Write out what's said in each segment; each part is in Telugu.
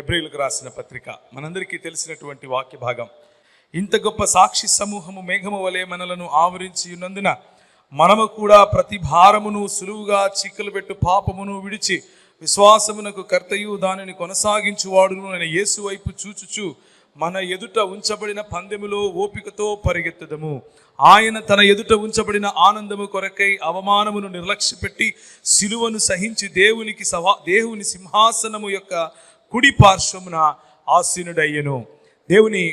హెబ్రిలకు రాసిన పత్రిక. మనందరికీ తెలిసినటువంటి వాక్య భాగం. ఇంత గొప్ప సాక్షి సమూహము మేఘము వలె మనలను ఆవరించి ఉన్నందున మనము కూడా ప్రతి భారమును సులువుగా చీకలు పెట్టు పాపమును విడిచి విశ్వాసమునకు కర్తయు దానిని కొనసాగించువాడును నేను యేసు వైపు చూచుచు మన ఎదుట ఉంచబడిన పందెములో ఓపికతో పరిగెత్తదము. ఆయన తన ఎదుట ఉంచబడిన ఆనందము కొరకై అవమానమును నిర్లక్ష్యపెట్టి సిలువను సహించి దేవునికి సవా దేవుని సింహాసనము యొక్క కుడి పార్శ్వమున ఆసీనుడయ్యను. దేవుని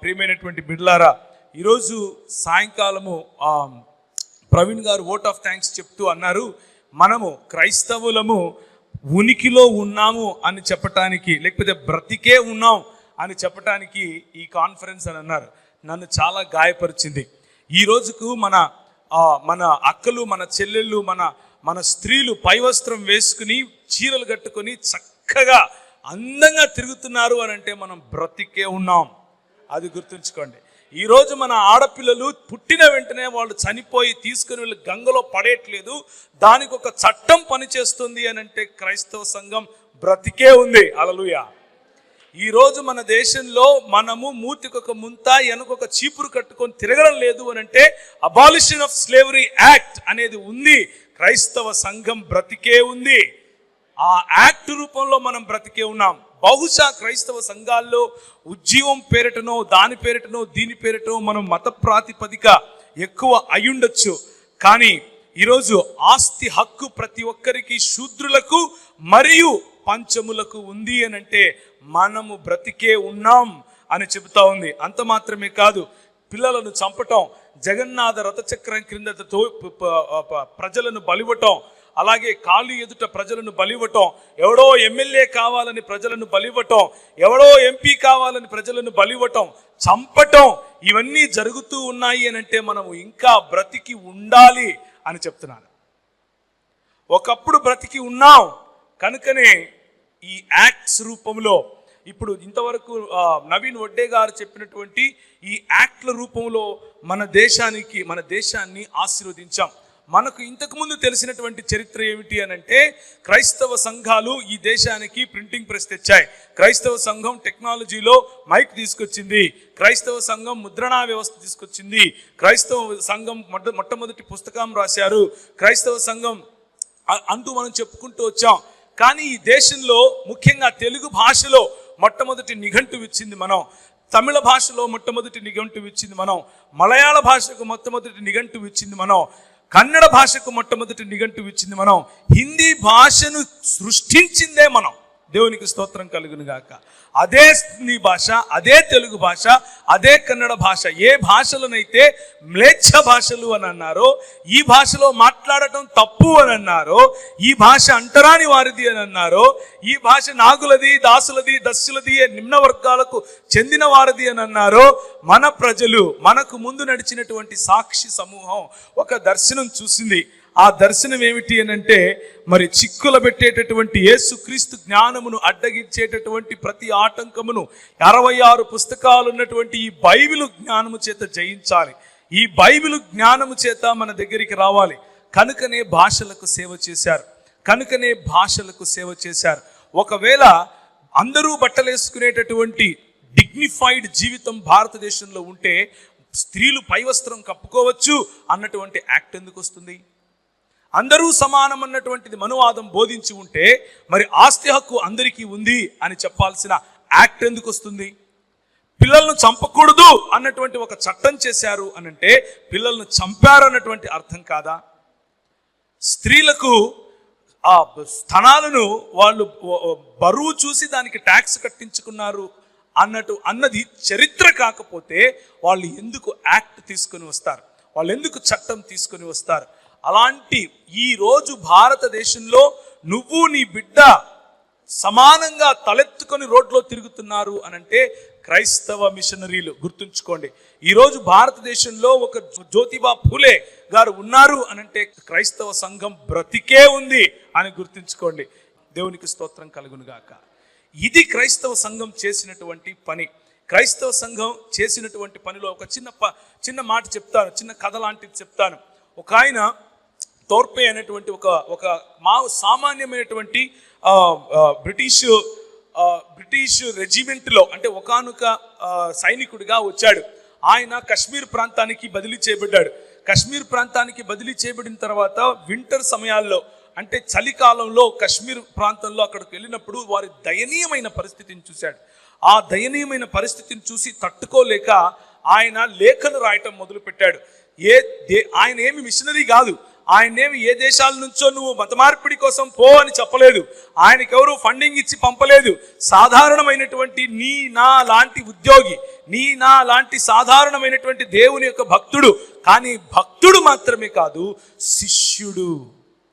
ప్రియమైనటువంటి బిడ్లారా ఈరోజు సాయంకాలము ప్రవీణ్ గారు ఓట్ ఆఫ్ థ్యాంక్స్ చెప్తూ అన్నారు మనము క్రైస్తవులము ఉనికిలో ఉన్నాము అని చెప్పటానికి లేకపోతే బ్రతికే ఉన్నాం అని చెప్పటానికి ఈ కాన్ఫరెన్స్ అని అన్నారు. నన్ను చాలా గాయపరిచింది. ఈ రోజుకు మన మన అక్కలు మన చెల్లెళ్ళు మన మన స్త్రీలు పైవస్త్రం వేసుకుని చీరలు కట్టుకొని చక్కగా అందంగా తిరుగుతున్నారు అని అంటే మనం బ్రతికే ఉన్నాం. అది గుర్తుంచుకోండి. ఈరోజు మన ఆడపిల్లలు పుట్టిన వెంటనే వాళ్ళు చనిపోయి తీసుకుని వెళ్ళి గంగలో పడేయట్లేదు. దానికి ఒక చట్టం పనిచేస్తుంది అని అంటే క్రైస్తవ సంఘం బ్రతికే ఉంది. అలలుయ ఈరోజు మన దేశంలో మనము మూతికొక ముంత వెనకొక చీపురు కట్టుకొని తిరగడం లేదు అని అంటే అబాలిషన్ ఆఫ్ స్లేవరీ యాక్ట్ అనేది ఉంది. క్రైస్తవ సంఘం బ్రతికే ఉంది. ఆ యాక్ట్ రూపంలో మనం బ్రతికే ఉన్నాం. బహుశా క్రైస్తవ సంఘాల్లో ఉద్యమం పేరిటనో దాని పేరిటనో దీని పేరిటనో మనం మత ప్రాతిపదిక ఎక్కువ అయ్యుండొచ్చు. కానీ ఈరోజు ఆస్తి హక్కు ప్రతి ఒక్కరికి శూద్రులకు మరియు పంచములకు ఉంది అని అంటే మనము బ్రతికే ఉన్నాం అని చెబుతా ఉంది. అంత మాత్రమే కాదు పిల్లలను చంపటం జగన్నాథ రథచక్రం క్రింద తో- ప్రజలను బలివటం అలాగే కాళ్ళు ఎదుట ప్రజలను బలివ్వటం ఎవడో ఎమ్మెల్యే కావాలని ప్రజలను బలివ్వటం ఎవడో ఎంపీ కావాలని ప్రజలను బలివ్వటం చంపటం ఇవన్నీ జరుగుతూ ఉన్నాయి అని అంటే మనము ఇంకా బ్రతికి ఉండాలి అని చెప్తున్నాను. ఒకప్పుడు బ్రతికి ఉన్నాం కనుకనే ఈ యాక్ట్స్ రూపంలో ఇప్పుడు ఇంతవరకు నవీన్ వడ్డే గారు చెప్పినటువంటి ఈ యాక్ట్ల రూపంలో మన దేశానికి మన దేశాన్ని ఆశీర్వదించాం. మనకు ఇంతకుముందు తెలిసినటువంటి చరిత్ర ఏమిటి అని అంటే క్రైస్తవ సంఘాలు ఈ దేశానికి ప్రింటింగ్ ప్రెస్ తెచ్చాయి. క్రైస్తవ సంఘం టెక్నాలజీలో మైక్ తీసుకొచ్చింది. క్రైస్తవ సంఘం ముద్రణా వ్యవస్థ తీసుకొచ్చింది. క్రైస్తవ సంఘం మొట్ట మొట్టమొదటి పుస్తకం రాశారు. క్రైస్తవ సంఘం అంటూ మనం చెప్పుకుంటూ వచ్చాం. కానీ ఈ దేశంలో ముఖ్యంగా తెలుగు భాషలో మొట్టమొదటి నిఘంటు ఇచ్చింది మనం. తమిళ భాషలో మొట్టమొదటి నిఘంటు ఇచ్చింది మనం. మలయాళ భాషకు మొట్టమొదటి నిఘంటు ఇచ్చింది మనం. కన్నడ భాషకు మొట్టమొదటి నిఘంటు ఇచ్చింది మనం. హిందీ భాషను సృష్టించిందే మనం. దేవునికి స్తోత్రం కలుగును గాక అదే హిందీ భాష అదే తెలుగు భాష అదే కన్నడ భాష ఏ భాషలనైతే మ్లేచ్ఛ భాషలు అని అన్నారో ఈ భాషలో మాట్లాడటం తప్పు అని అన్నారో ఈ భాష అంటరాని వారిది అని అన్నారో ఈ భాష నాగులది దాసులది దస్సులది నిమ్న వర్గాలకు చెందిన వారిది అని అన్నారో మన ప్రజలు మనకు ముందు నడిచినటువంటి సాక్షి సమూహం ఒక దర్శనం చూసింది. ఆ దర్శనం ఏమిటి అని అంటే మరి చిక్కుల పెట్టేటటువంటి యేసుక్రీస్తు జ్ఞానమును అడ్డగించేటటువంటి ప్రతి ఆటంకమును అరవై ఆరు పుస్తకాలు ఉన్నటువంటి ఈ బైబిల్ జ్ఞానము చేత జయించాలి. ఈ బైబిల్ జ్ఞానము చేత మన దగ్గరికి రావాలి. కనుకనే భాషలకు సేవ చేశారు. కనుకనే భాషలకు సేవ చేశారు. ఒకవేళ అందరూ బట్టలేసుకునేటటువంటి డిగ్నిఫైడ్ జీవితం భారతదేశంలో ఉంటే స్త్రీలు పైవస్త్రం కప్పుకోవచ్చు అన్నటువంటి యాక్ట్ ఎందుకు వస్తుంది? అందరూ సమానం అన్నటువంటిది మనువాదం బోధించి ఉంటే మరి ఆస్తి హక్కు అందరికీ ఉంది అని చెప్పాల్సిన యాక్ట్ ఎందుకు వస్తుంది? పిల్లలను చంపకూడదు అన్నటువంటి ఒక చట్టం చేశారు అనంటే పిల్లలను చంపారు అన్నటువంటి అర్థం కాదా? స్త్రీలకు ఆ స్థనాలను వాళ్ళు బరువు చూసి దానికి ట్యాక్స్ కట్టించుకున్నారు అన్నట్టు అన్నది చరిత్ర కాకపోతే వాళ్ళు ఎందుకు యాక్ట్ తీసుకొని వస్తారు? వాళ్ళు ఎందుకు చట్టం తీసుకొని వస్తారు? అలాంటి ఈ రోజు భారతదేశంలో నువ్వు నీ బిడ్డ సమానంగా తలెత్తుకొని రోడ్లో తిరుగుతున్నారు అనంటే క్రైస్తవ మిషనరీలు గుర్తుంచుకోండి. ఈరోజు భారతదేశంలో ఒక జ్యోతిబా ఫూలే గారు ఉన్నారు అనంటే క్రైస్తవ సంఘం బ్రతికే ఉంది అని గుర్తుంచుకోండి. దేవునికి స్తోత్రం కలుగునుగాక. ఇది క్రైస్తవ సంఘం చేసినటువంటి పని. క్రైస్తవ సంఘం చేసినటువంటి పనిలో ఒక చిన్న ప చిన్న మాట చెప్తాను చిన్న కథ లాంటిది చెప్తాను. ఒక ఆయన తోర్పే అనేటువంటి ఒక ఒక మా సామాన్యమైనటువంటి బ్రిటిష్ బ్రిటిష్ రెజిమెంట్లో అంటే ఒకానొక సైనికుడిగా వచ్చాడు. ఆయన కశ్మీర్ ప్రాంతానికి బదిలీ చేయబడ్డాడు. కశ్మీర్ ప్రాంతానికి బదిలీ చేయబడిన తర్వాత వింటర్ సమయాల్లో అంటే చలికాలంలో కశ్మీర్ ప్రాంతంలో అక్కడికి వెళ్ళినప్పుడు వారి దయనీయమైన పరిస్థితిని చూశాడు. ఆ దయనీయమైన పరిస్థితిని చూసి తట్టుకోలేక ఆయన లేఖలు రాయటం మొదలుపెట్టాడు. ఏ దే- ఆయన ఏమి మిషనరీ కాదు. ఆయనేమి ఏ దేశాల నుంచో నువ్వు మత మార్పిడి కోసం పో అని చెప్పలేదు. ఆయనకెవరూ ఫండింగ్ ఇచ్చి పంపలేదు. సాధారణమైనటువంటి నీ నా లాంటి ఉద్యోగి నీ నా లాంటి సాధారణమైనటువంటి దేవుని యొక్క భక్తుడు కానీ భక్తుడు మాత్రమే కాదు శిష్యుడు.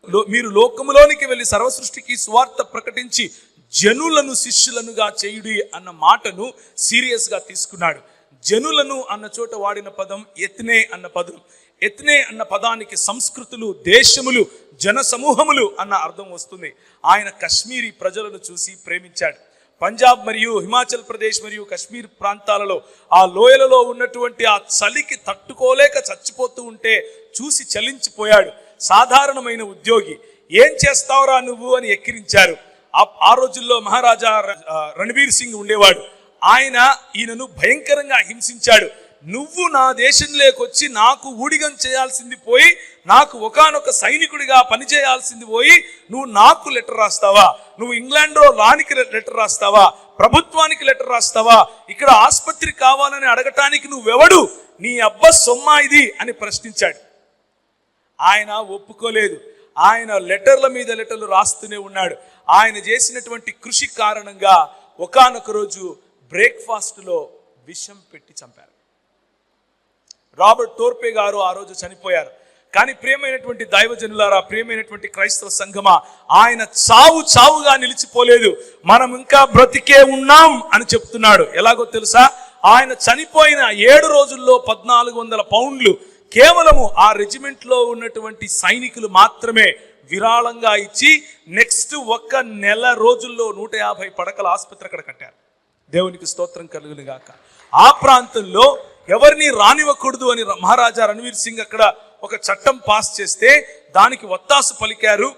లో- మీరు లోకములోనికి వెళ్ళి సర్వసృష్టికి స్వార్థ ప్రకటించి జనులను శిష్యులనుగా చేయుడి అన్న మాటను సీరియస్గా తీసుకున్నాడు. జనులను అన్న చోట వాడిన పదం ఎత్నే అన్న పదం. ఎత్నే అన్న పదానికి సంస్కృతులు దేశములు జన సమూహములు అన్న అర్థం వస్తుంది. ఆయన కశ్మీరీ ప్రజలను చూసి ప్రేమించాడు. పంజాబ్ మరియు హిమాచల్ ప్రదేశ్ మరియు కశ్మీర్ ప్రాంతాలలో ఆ లోయలలో ఉన్నటువంటి ఆ చలికి తట్టుకోలేక చచ్చిపోతూ ఉంటే చూసి చలించిపోయాడు. సాధారణమైన ఉద్యోగి ఏం చేస్తావురా నువ్వు? అని ఎక్కిరించారు. ఆ- రోజుల్లో మహారాజా ర- రణబీర్ సింగ్ ఉండేవాడు. ఆయన ఈయనను భయంకరంగా హింసించాడు. నువ్వు నా దేశంలోకి వచ్చి నాకు ఊడిగం చేయాల్సింది పోయి నాకు ఒకానొక సైనికుడిగా పనిచేయాల్సింది పోయి నువ్వు నాకు లెటర్ రాస్తావా? నువ్వు ఇంగ్లాండ్లో రానికి లెటర్ రాస్తావా? ప్రభుత్వానికి లెటర్ రాస్తావా? ఇక్కడ ఆసుపత్రి కావాలని అడగటానికి నువ్వెవడు? నీ అబ్బ సొమ్మా ఇది అని ప్రశ్నించాడు. ఆయన ఒప్పుకోలేదు. ఆయన లెటర్ల మీద లెటర్లు రాస్తూనే ఉన్నాడు. ఆయన చేసినటువంటి కృషి కారణంగా ఒకానొక రోజు బ్రేక్ఫాస్ట్లో విషం పెట్టి చంపారు. రాబర్ట్ టోర్పే గారు ఆ రోజు చనిపోయారు. కానీ ప్రియమైనటువంటి దైవజనులారా ప్రియమైనటువంటి క్రైస్తవ సంఘమా ఆయన చావు చావుగా నిలిచిపోలేదు. మనం ఇంకా బ్రతికే ఉన్నాం అని చెప్తున్నాడు. ఎలాగో తెలుసా? ఆయన చనిపోయిన ఏడు రోజుల్లో పద్నాలుగు వందల పౌండ్లు కేవలము ఆ రెజిమెంట్లో ఉన్నటువంటి సైనికులు మాత్రమే విరాళంగా ఇచ్చి నెక్స్ట్ ఒక్క నెల రోజుల్లో నూట యాభై పడకల ఆసుపత్రి అక్కడ కట్టారు. దేవునికి స్తోత్రం కలుగునిగాక. ఆ ప్రాంతంలో ఎవరిని రానివ్వకూడదు అని మహారాజా రణవీర్ సింగ్ అక్కడ ఒక చట్టం పాస్ చేస్తే దానికి ఒత్తాసు పలికారు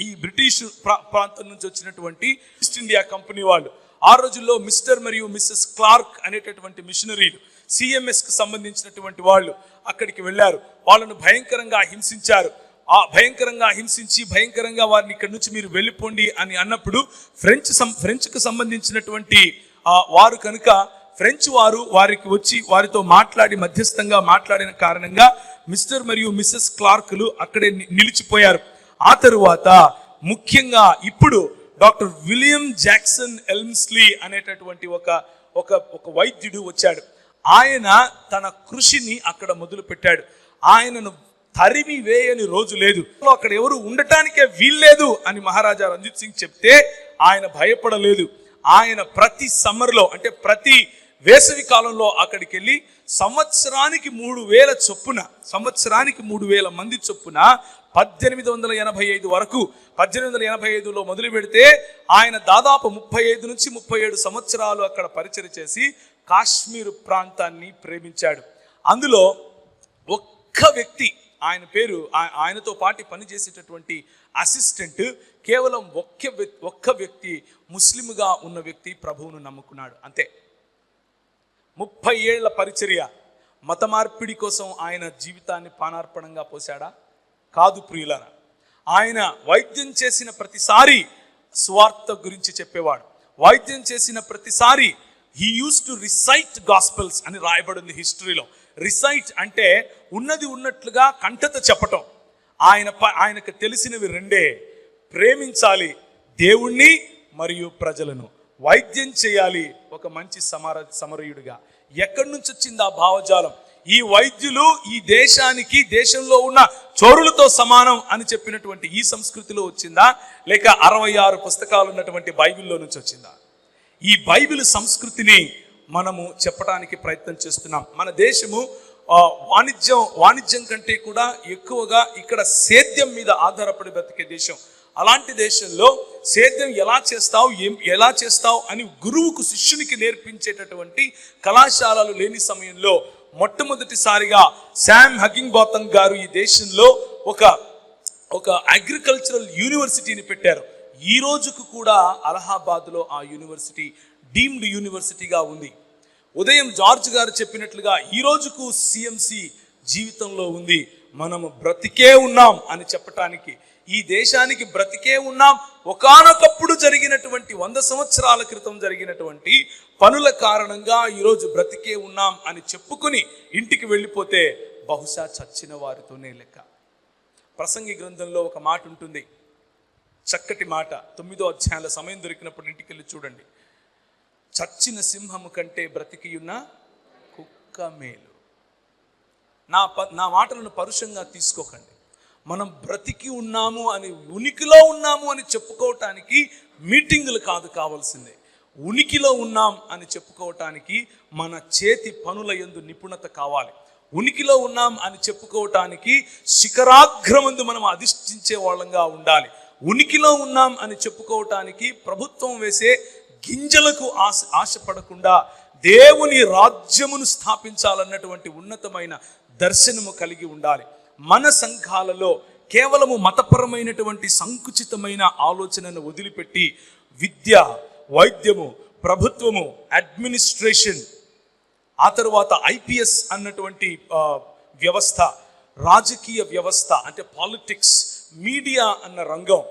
ఈ బ్రిటిష్ ప్రా- ప్రాంతం నుంచి వచ్చినటువంటి ఈస్ట్ ఇండియా కంపెనీ వాళ్ళు. ఆ రోజుల్లో మిస్టర్ మరియు మిస్సెస్ క్లార్క్ అనేటటువంటి మిషనరీలు సిఎంఎస్కి సంబంధించినటువంటి వాళ్ళు అక్కడికి వెళ్ళారు. వాళ్ళను భయంకరంగా హింసించారు. ఆ భయంకరంగా హింసించి భయంకరంగా వారిని ఇక్కడి నుంచి మీరు వెళ్ళిపోండి అని అన్నప్పుడు ఫ్రెంచ్ సం ఫ్రెంచ్కు సంబంధించినటువంటి వారు కనుక ఫ్రెంచ్ వారు వారికి వచ్చి వారితో మాట్లాడి మధ్యస్థంగా మాట్లాడిన కారణంగా మిస్టర్ మరియు మిస్సెస్ క్లార్కులు అక్కడే ని- నిలిచిపోయారు. ఆ తరువాత ముఖ్యంగా ఇప్పుడు డాక్టర్ విలియం జాక్సన్ ఎల్మ్స్లీ అనేటటువంటి ఒక ఒక ఒక వైద్యుడు వచ్చాడు. ఆయన తన కృషిని అక్కడ మొదలు పెట్టాడు ఆయనను తరిమి వేయని రోజు లేదు. అక్కడ ఎవరు ఉండటానికే వీల్లేదు అని మహారాజా రంజిత్ సింగ్ చెప్తే ఆయన భయపడలేదు. ఆయన ప్రతి సమ్మర్లో అంటే ప్రతి వేసవి కాలంలో అక్కడికి వెళ్ళి సంవత్సరానికి మూడు వేల చొప్పున సంవత్సరానికి మూడు వేల మంది చొప్పున పద్దెనిమిది వందల ఎనభై ఐదు వరకు పద్దెనిమిది వందల ఎనభై ఐదులో మొదలు పెడితే ఆయన దాదాపు ముప్పై ఐదు నుంచి ముప్పై ఏడు సంవత్సరాలు అక్కడ పరిచయం చేసి కాశ్మీర్ ప్రాంతాన్ని ప్రేమించాడు. అందులో ఒక్క వ్యక్తి ఆయన పేరు ఆయనతో పాటు పనిచేసేటటువంటి అసిస్టెంట్ కేవలం ఒక్క ఒక్క వ్యక్తి ముస్లింగా ఉన్న వ్యక్తి ప్రభువును నమ్ముకున్నాడు. అంతే. ముప్పై ఏళ్ళ పరిచర్య మత మార్పిడి కోసం ఆయన జీవితాన్ని పానార్పణంగా పోశాడా? కాదు ప్రియులరా ఆయన వైద్యం చేసిన ప్రతిసారి స్వార్థ గురించి చెప్పేవాడు. వైద్యం చేసిన ప్రతిసారి he used to recite gospels అని రాయబడింది హిస్టరీలో రిసైట్ అంటే ఉన్నది ఉన్నట్లుగా కంటత చెప్పటం. ఆయన ఆయనకు తెలిసినవి రెండే. ప్రేమించాలి దేవుణ్ణి మరియు ప్రజలను. వైద్యం చేయాలి ఒక మంచి సమర సమరయుడిగా. ఎక్కడి నుంచి వచ్చింది ఆ భావజాలం? ఈ వైద్యులు ఈ దేశానికి దేశంలో ఉన్న చోరులతో సమానం అని చెప్పినటువంటి ఈ సంస్కృతిలో వచ్చిందా? లేక అరవై ఆరు పుస్తకాలు ఉన్నటువంటి బైబిల్లో నుంచి వచ్చిందా? ఈ బైబిల్ సంస్కృతిని మనము చెప్పడానికి ప్రయత్నం చేస్తున్నాం. మన దేశము వాణిజ్యం వాణిజ్యం కంటే కూడా ఎక్కువగా ఇక్కడ సేద్యం మీద ఆధారపడి బ్రతికే దేశం. అలాంటి దేశంలో సేద్యం ఎలా చేస్తావు ఏం ఎలా చేస్తావు అని గురువుకు శిష్యునికి నేర్పించేటటువంటి కళాశాలలు లేని సమయంలో మొట్టమొదటిసారిగా శామ్ హకింగ్ బాతన్ గారు ఈ దేశంలో ఒక ఒక అగ్రికల్చరల్ యూనివర్సిటీని పెట్టారు. ఈ రోజుకు కూడా అలహాబాద్లో ఆ యూనివర్సిటీ డీమ్డ్ యూనివర్సిటీగా ఉంది. ఉదయం జార్జ్ గారు చెప్పినట్లుగా ఈ రోజుకు సిఎంసి జీవితంలో ఉంది. మనము బ్రతికే ఉన్నాం అని చెప్పటానికి ఈ దేశానికి బ్రతికే ఉన్నాం. ఒకానొకప్పుడు జరిగినటువంటి వంద సంవత్సరాల క్రితం జరిగినటువంటి పనుల కారణంగా ఈరోజు బ్రతికే ఉన్నాం అని చెప్పుకుని ఇంటికి వెళ్ళిపోతే బహుశా చచ్చిన వారితోనే లెక్క. ప్రసంగి గ్రంథంలో ఒక మాట ఉంటుంది. చక్కటి మాట. తొమ్మిదో అధ్యాయాల సమయం దొరికినప్పుడు ఇంటికి వెళ్ళి చూడండి. చచ్చిన సింహము కంటే బ్రతికియున్న కుక్క మేలు. నా ప నా మాటలను పరుషంగా తీసుకోకండి. మనం బ్రతికి ఉన్నాము అని ఉనికిలో ఉన్నాము అని చెప్పుకోవటానికి మీటింగులు కాదు కావాల్సిందే. ఉనికిలో ఉన్నాం అని చెప్పుకోవటానికి మన చేతి పనుల ఎందు నిపుణత కావాలి. ఉనికిలో ఉన్నాం అని చెప్పుకోవటానికి శిఖరాగ్రమందు మనం అధిష్ఠించే వాళ్ళంగా ఉండాలి. ఉనికిలో ఉన్నాం అని చెప్పుకోవటానికి ప్రభుత్వం వేసే గింజలకు ఆశ ఆశపడకుండా దేవుని రాజ్యమును స్థాపించాలన్నటువంటి ఉన్నతమైన దర్శనము కలిగి ఉండాలి. మన సంఘాలలో కేవలము మతపరమైనటువంటి సంకుచితమైన ఆలోచనను వదిలిపెట్టి విద్య వైద్యము ప్రభుత్వము అడ్మినిస్ట్రేషన్ ఆ తర్వాత ఐపీఎస్ అన్నటువంటి వ్యవస్థ రాజకీయ వ్యవస్థ అంటే పాలిటిక్స్ మీడియా అన్న రంగం.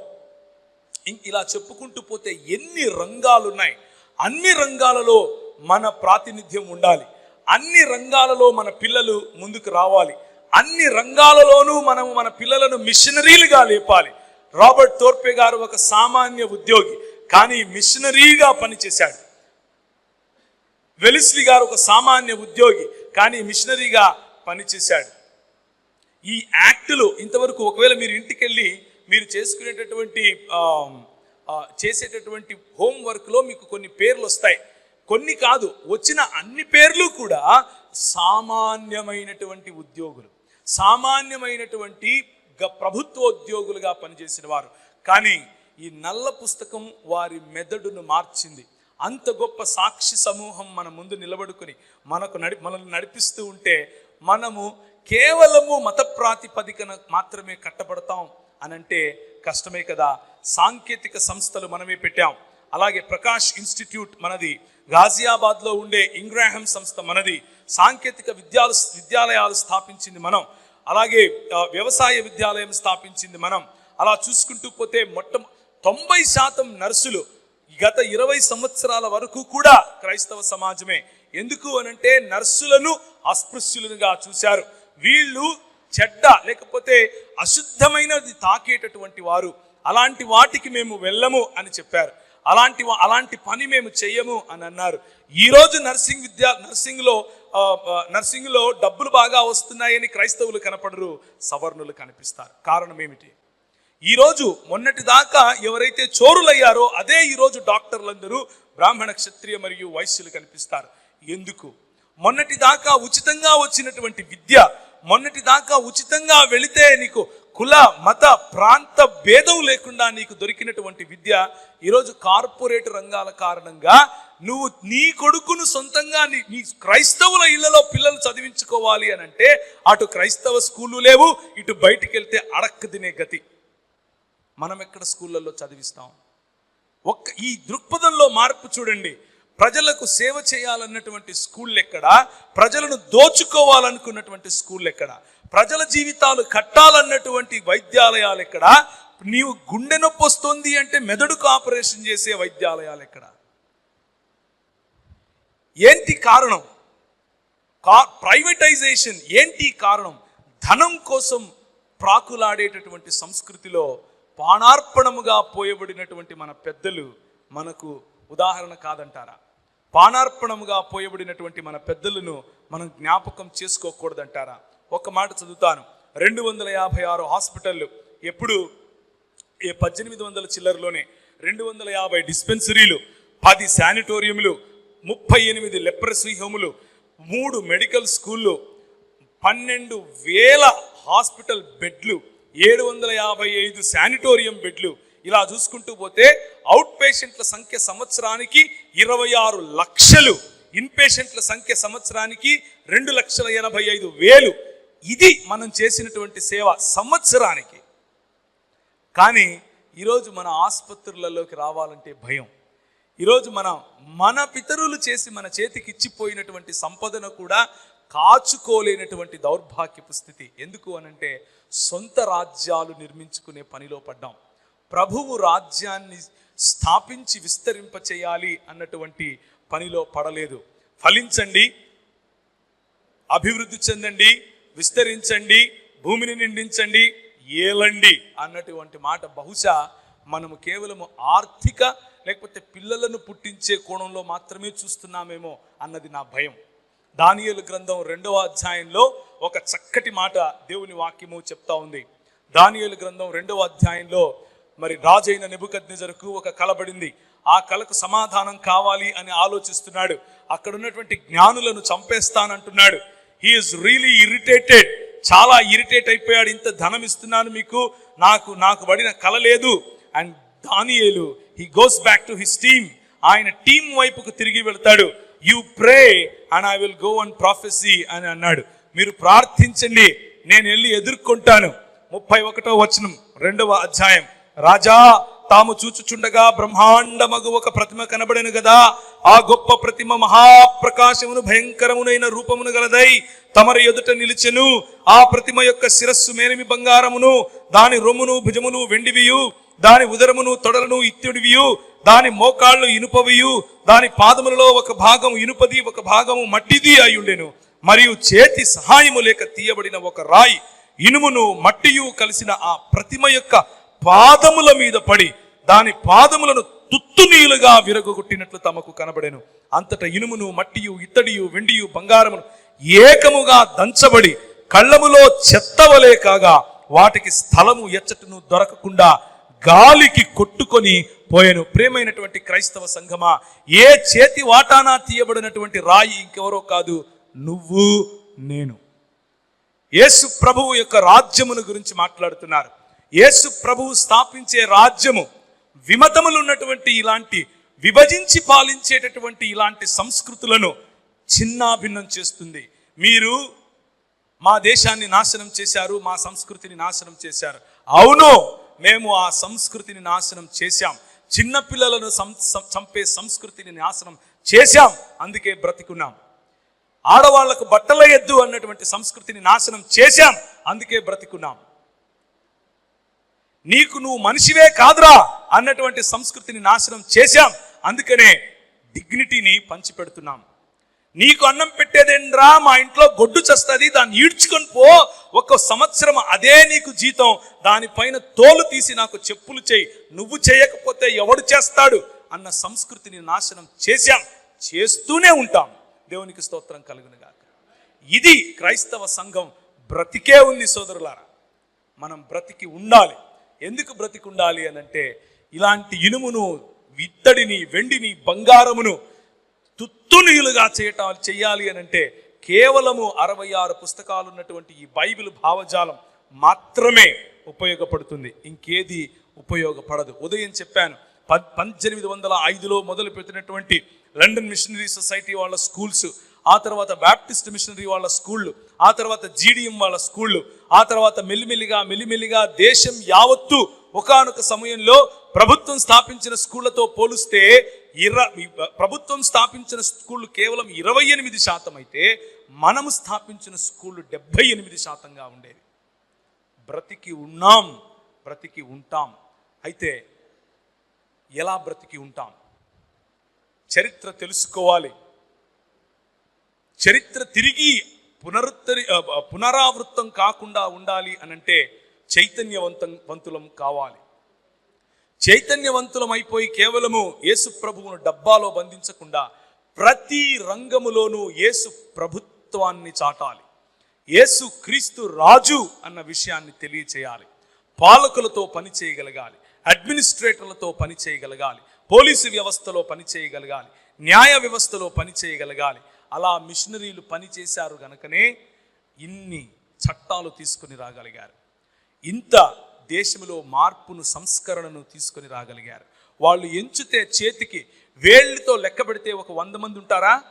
ఇలా చెప్పుకుంటూ పోతే ఎన్ని రంగాలు ఉన్నాయి అన్ని రంగాలలో మన ప్రాతినిధ్యం ఉండాలి. అన్ని రంగాలలో మన పిల్లలు ముందుకు రావాలి. అన్ని రంగాలలోనూ మనము మన పిల్లలను మిషనరీలుగా లేపాలి. రాబర్ట్ తోర్పే గారు ఒక సామాన్య ఉద్యోగి కానీ మిషనరీగా పనిచేశాడు. వెలిస్లీ గారు ఒక సామాన్య ఉద్యోగి కానీ మిషనరీగా పనిచేశాడు. ఈ యాక్టులు ఇంతవరకు ఒకవేళ మీరు ఇంటికి వెళ్ళి మీరు చేసుకునేటటువంటి చేసేటటువంటి హోంవర్క్లో మీకు కొన్ని పేర్లు వస్తాయి. కొన్ని కాదు వచ్చిన అన్ని పేర్లు కూడా సామాన్యమైనటువంటి ఉద్యోగులు. సామాన్యమైనటువంటి గ- ప్రభుత్వ ఉద్యోగులుగా పనిచేసిన వారు కానీ ఈ నల్ల పుస్తకం వారి మెదడును మార్చింది. అంత గొప్ప సాక్షి సమూహం మన ముందు నిలబడుకొని మనకు నడి మనల్ని నడిపిస్తూ ఉంటే మనము కేవలము మత ప్రాతిపదికన మాత్రమే కట్టబడతాం అనంటే కష్టమే కదా. సాంకేతిక సంస్థలు మనమే పెట్టాం. అలాగే ప్రకాష్ ఇన్స్టిట్యూట్ మనది. గాజియాబాద్లో ఉండే ఇంగ్రాహం సంస్థ మనది. సాంకేతిక విద్యాలు విద్యాలయాలు స్థాపించింది మనం. అలాగే వ్యవసాయ విద్యాలయం స్థాపించింది మనం. అలా చూసుకుంటూ పోతే మొట్ట తొంభై శాతం నర్సులు గత ఇరవై సంవత్సరాల వరకు కూడా క్రైస్తవ సమాజమే. ఎందుకు అనంటే నర్సులను అస్పృశ్యులుగా చూశారు. వీళ్ళు చెడ్డ లేకపోతే అశుద్ధమైనది తాకేటటువంటి వారు. అలాంటి వాటికి మేము వెళ్ళము అని చెప్పారు. అలాంటి అలాంటి పని మేము చెయ్యము అని అన్నారు. ఈరోజు నర్సింగ్ విద్యా నర్సింగ్లో నర్సింగ్లో డబ్బులు బాగా వస్తున్నాయని క్రైస్తవులు కనపడరు సవర్ణులు కనిపిస్తారు. కారణం ఏమిటి? ఈరోజు మొన్నటి దాకా ఎవరైతే చోరులయ్యారో అదే ఈరోజు డాక్టర్లందరూ బ్రాహ్మణ క్షత్రియ మరియు వైశ్యులు కనిపిస్తారు. ఎందుకు? మొన్నటి దాకా ఉచితంగా వచ్చినటువంటి విద్య మొన్నటి దాకా ఉచితంగా వెళితే నీకు కుల మత ప్రాంత భేదం లేకుండా నీకు దొరికినటువంటి విద్య ఈరోజు కార్పొరేట్ రంగాల కారణంగా నువ్వు నీ కొడుకును సొంతంగా నీ నీ క్రైస్తవుల ఇళ్ళలో పిల్లలు చదివించుకోవాలి అని అంటే అటు క్రైస్తవ స్కూళ్ళు లేవు ఇటు బయటికి వెళ్తే అడక్క తినే గతి. మనం ఎక్కడ స్కూళ్ళల్లో చదివిస్తాం? ఒక్క ఈ దృక్పథంలో మార్పు చూడండి. ప్రజలకు సేవ చేయాలన్నటువంటి స్కూళ్ళు ఎక్కడ? ప్రజలను దోచుకోవాలనుకున్నటువంటి స్కూళ్ళు ఎక్కడ? ప్రజల జీవితాలు కట్టాలన్నటువంటి వైద్యాలయాలు ఎక్కడ? నీవు గుండె నొప్పి వస్తుంది అంటే మెదడుకు ఆపరేషన్ చేసే వైద్యాలయాలు ఎక్కడ? ఏంటి కారణం? కా- ప్రైవేటైజేషన్ ఏంటి కారణం? ధనం కోసం ప్రాకులాడేటటువంటి సంస్కృతిలో పానార్పణముగా పోయబడినటువంటి మన పెద్దలు మనకు ఉదాహరణ కాదంటారా? పానార్పణముగా పోయబడినటువంటి మన పెద్దలను మనం జ్ఞాపకం చేసుకోకూడదంటారా? ఒక మాట చదువుతాను. రెండు వందల యాభై ఆరు హాస్పిటళ్ళు ఎప్పుడు? ఏ పద్దెనిమిది వందల చిల్లరలోనే. రెండు వందల యాభై డిస్పెన్సరీలు పది శానిటోరియంలు ముప్పై ఎనిమిది లెప్రసీ హోములు మూడు మెడికల్ స్కూళ్ళు పన్నెండు వేల హాస్పిటల్ బెడ్లు ఏడు వందల యాభై ఐదు శానిటోరియం బెడ్లు ఇలా చూసుకుంటూ పోతే అవుట్ పేషెంట్ల సంఖ్య సంవత్సరానికి ఇరవై ఆరు లక్షలు ఇన్ పేషెంట్ల సంఖ్య సంవత్సరానికి రెండు లక్షల ఎనభై ఐదు వేలు. ఇది మనం చేసినటువంటి సేవ సంవత్సరానికి. కానీ ఈరోజు మన ఆసుపత్రులలోకి రావాలంటే భయం. ఈరోజు మనం మన పితరులు చేసి మన చేతికి ఇచ్చిపోయినటువంటి సంపదను కూడా కాచుకోలేనటువంటి దౌర్భాగ్యపు స్థితి. ఎందుకు అనంటే సొంత రాజ్యాలు నిర్మించుకునే పనిలో పడ్డాం. ప్రభువు రాజ్యాన్ని స్థాపించి విస్తరింప చేయాలి అన్నటువంటి పనిలో పడలేదు. ఫలించండి అభివృద్ధి చెందండి విస్తరించండి భూమిని నిండించండి ఏలండి అన్నటువంటి మాట బహుశా మనము కేవలము ఆర్థిక లేకపోతే పిల్లలను పుట్టించే కోణంలో మాత్రమే చూస్తున్నామేమో అన్నది నా భయం. దానియలు గ్రంథం రెండవ అధ్యాయంలో ఒక చక్కటి మాట దేవుని వాక్యము చెప్తా ఉంది. దానియలు గ్రంథం రెండవ అధ్యాయంలో మరి రాజైన నెబుకద్నెజరుకు ఒక కలబడింది ఆ కలకు సమాధానం కావాలి అని ఆలోచిస్తున్నాడు. అక్కడ ఉన్నటువంటి జ్ఞానులను చంపేస్తానంటున్నాడు. హీఈస్ రియలీ ఇరిటేటెడ్ చాలా ఇరిటేట్ అయిపోయాడు. ఇంత ధనం ఇస్తున్నాను మీకు. నాకు నాకు పడిన కల లేదు. అండ్ దానియేలు he goes back to his team ఆయన టీం వైపుకు తిరిగి వెళ్తాడు. You pray and I will go and prophesy అని అన్నాడు. మీరు ప్రార్థించండి. నేను వెళ్ళి ఎదుర్కొంటాను. ముప్పై ఒకటో వచనం రెండవ అధ్యాయం. రాజా తాము చూచుచుండగా బ్రహ్మాండమగు ఒక ప్రతిమ కనబడెను కదా ఆ గొప్ప ప్రతిమ మహాప్రకాశమును భయంకరమునైన రూపమును గలదై తమరి ఎదుట నిలిచెను. ఆ ప్రతిమ యొక్క శిరస్సు మేనిమి బంగారమును దాని రొమ్మును భుజమును వెండివియు. దాని ఉదరమును తొడలను ఇత్తుడివియు. దాని మోకాళ్ళు ఇనుపవియు. దాని పాదములలో ఒక భాగం ఇనుపది ఒక భాగము మట్టిది అయ్యుండెను. మరియు చేతి సహాయము లేక తీయబడిన ఒక రాయి ఇనుమును మట్టియు కలిసిన ఆ ప్రతిమ యొక్క పాదముల మీద పడి దాని పాదములను తుత్తునీలుగా విరగొట్టినట్లు తమకు కనబడెను. అంతట ఇనుమును మట్టియు ఇత్తడియు వెండియు బంగారమును ఏకముగా దంచబడి కళ్ళములో చెత్తవలే కాగా వాటికి స్థలము ఎచ్చటను దొరకకుండా గాలికి కొట్టుకొని పోయాను. ప్రేమైనటువంటి క్రైస్తవ సంఘమా ఏ చేతి వాటానా తీయబడినటువంటి రాయి ఇంకెవరో కాదు నువ్వు నేను. యేసు ప్రభువు యొక్క రాజ్యమును గురించి మాట్లాడుతున్నారు. యేసు ప్రభువు స్థాపించే రాజ్యము విమతములు ఉన్నటువంటి ఇలాంటి విభజించి పాలించేటటువంటి ఇలాంటి సంస్కృతులను చిన్నాభిన్నం చేస్తుంది. మీరు మా దేశాన్ని నాశనం చేశారు మా సంస్కృతిని నాశనం చేశారు. అవును మేము ఆ సంస్కృతిని నాశనం చేశాం. చిన్నపిల్లలను సం- చంపే సంస్కృతిని నాశనం చేశాం. అందుకే బ్రతికున్నాం. ఆడవాళ్ళకు బట్టల ఎద్దు అన్నటువంటి సంస్కృతిని నాశనం చేశాం. అందుకే బ్రతికున్నాం. నీకు నువ్వు మనిషివే కాదురా అన్నటువంటి సంస్కృతిని నాశనం చేశాం. అందుకనే డిగ్నిటీని పంచిపెడుతున్నాం. నీకు అన్నం పెట్టేదేంట్రా మా ఇంట్లో గొడ్డు చస్తుంది దాన్ని ఈడ్చుకొని పో. ఒక సంవత్సరం అదే నీకు జీతం. దానిపైన తోలు తీసి నాకు చెప్పులు చేయి. నువ్వు చేయకపోతే ఎవడు చేస్తాడు? అన్న సంస్కృతిని నాశనం చేశాం. చేస్తూనే ఉంటాం. దేవునికి స్తోత్రం కలుగునుగాక. ఇది క్రైస్తవ సంఘం బ్రతికే ఉంది సోదరులారా. మనం బ్రతికి ఉండాలి. ఎందుకు బ్రతికుండాలి అని అంటే ఇలాంటి ఇనుమును ఇత్తడిని వెండిని బంగారమును తుత్తునీలుగా చేయటం చేయాలి అని అంటే కేవలము అరవై ఆరు పుస్తకాలు ఉన్నటువంటి ఈ బైబిల్ భావజాలం మాత్రమే ఉపయోగపడుతుంది. ఇంకేది ఉపయోగపడదు. ఉదయం చెప్పాను ప- పద్దెనిమిది వందల ఐదులో మొదలు పెట్టినటువంటి లండన్ మిషనరీ సొసైటీ వాళ్ళ స్కూల్స్ ఆ తర్వాత బ్యాప్టిస్ట్ మిషనరీ వాళ్ళ స్కూళ్ళు ఆ తర్వాత జీడిఎం వాళ్ళ స్కూళ్ళు ఆ తర్వాత మెల్లిమెల్లిగా మెల్లిమెల్లిగా దేశం యావత్తు ఒకానొక సమయంలో ప్రభుత్వం స్థాపించిన స్కూళ్ళతో పోలిస్తే ఇర ప్రభుత్వం స్థాపించిన స్కూళ్ళు కేవలం ఇరవై ఎనిమిది శాతం అయితే మనము స్థాపించిన స్కూళ్ళు డెబ్బై ఎనిమిది శాతంగా ఉండేవి. బ్రతికి ఉన్నాం బ్రతికి ఉంటాం. అయితే ఎలా బ్రతికి ఉంటాం? చరిత్ర తెలుసుకోవాలి. చరిత్ర తిరిగి పునరుత్తరి పునరావృత్తం కాకుండా ఉండాలి అనంటే చైతన్యవంతం వంతులం కావాలి. చైతన్యవంతులం అయిపోయి కేవలము యేసు ప్రభువును డబ్బాలో బంధించకుండా ప్రతి రంగములోనూ యేసు ప్రభుత్వాన్ని చాటాలి. యేసు క్రీస్తు రాజు అన్న విషయాన్ని తెలియచేయాలి. పాలకులతో పని చేయగలగాలి. అడ్మినిస్ట్రేటర్లతో పని చేయగలగాలి. పోలీసు వ్యవస్థలో పని చేయగలగాలి. న్యాయ వ్యవస్థలో పని చేయగలగాలి. అలా మిషనరీలు పని చేశారు గనుకనే ఇన్ని చట్టాలు తీసుకుని రాగలిగారు. ఇంత దేశంలో మార్పును సంస్కరణను తీసుకొని రాగలిగారు. వాళ్ళు ఎంచితే చేతికి వేళ్ళతో లెక్క పెడితే ఒక వంద మంది ఉంటారా?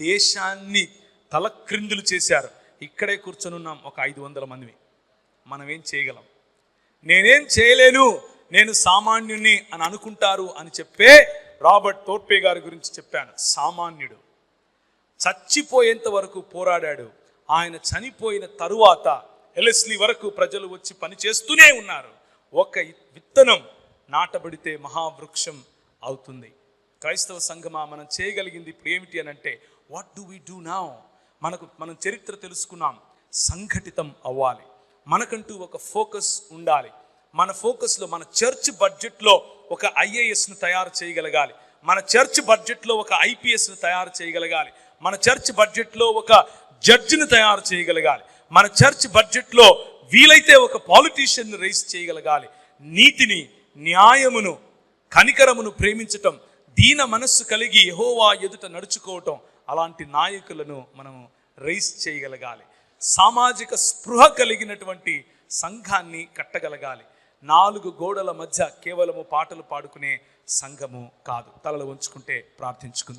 దేశాన్ని తలక్రిందులు చేశారు. ఇక్కడే కూర్చొనున్నాం ఒక ఐదు వందల మందివి మనం ఏం చేయగలం? నేనేం చేయలేను నేను సామాన్యుణ్ణి అని అనుకుంటారు అని చెప్పే రాబర్ట్ తోర్పే గారి గురించి చెప్పాను. సామాన్యుడు. చచ్చిపోయేంత వరకు పోరాడాడు. ఆయన చనిపోయిన తరువాత ఎలస్లీ వరకు ప్రజలు వచ్చి పని చేస్తూనే ఉన్నారు. ఒక విత్తనం నాటబడితే మహావృక్షం అవుతుంది. క్రైస్తవ సంఘమా మనం చేయగలిగింది ఇప్పుడు ఏమిటి అని అంటే what do we do now మనకు మనం చరిత్ర తెలుసుకున్నాం. సంఘటితం అవ్వాలి. మనకంటూ ఒక ఫోకస్ ఉండాలి. మన ఫోకస్లో మన చర్చ్ బడ్జెట్లో ఒక ఐఏఎస్ను తయారు చేయగలగాలి. మన చర్చ్ బడ్జెట్లో ఒక ఐపీఎస్ను తయారు చేయగలగాలి. మన చర్చ్ బడ్జెట్లో ఒక జడ్జిని తయారు చేయగలగాలి. మన చర్చ్ బడ్జెట్లో వీలైతే ఒక పాలిటీషియన్ని రైస్ చేయగలగాలి. నీతిని న్యాయమును కనికరమును ప్రేమించటం దీన మనస్సు కలిగి యహోవా ఎదుట నడుచుకోవటం అలాంటి నాయకులను మనము రైస్ చేయగలగాలి. సామాజిక స్పృహ కలిగినటువంటి సంఘాన్ని కట్టగలగాలి. నాలుగు గోడల మధ్య కేవలము పాటలు పాడుకునే సంఘము కాదు. తలలు ఉంచుకుంటే ప్రార్థించుకుందాం.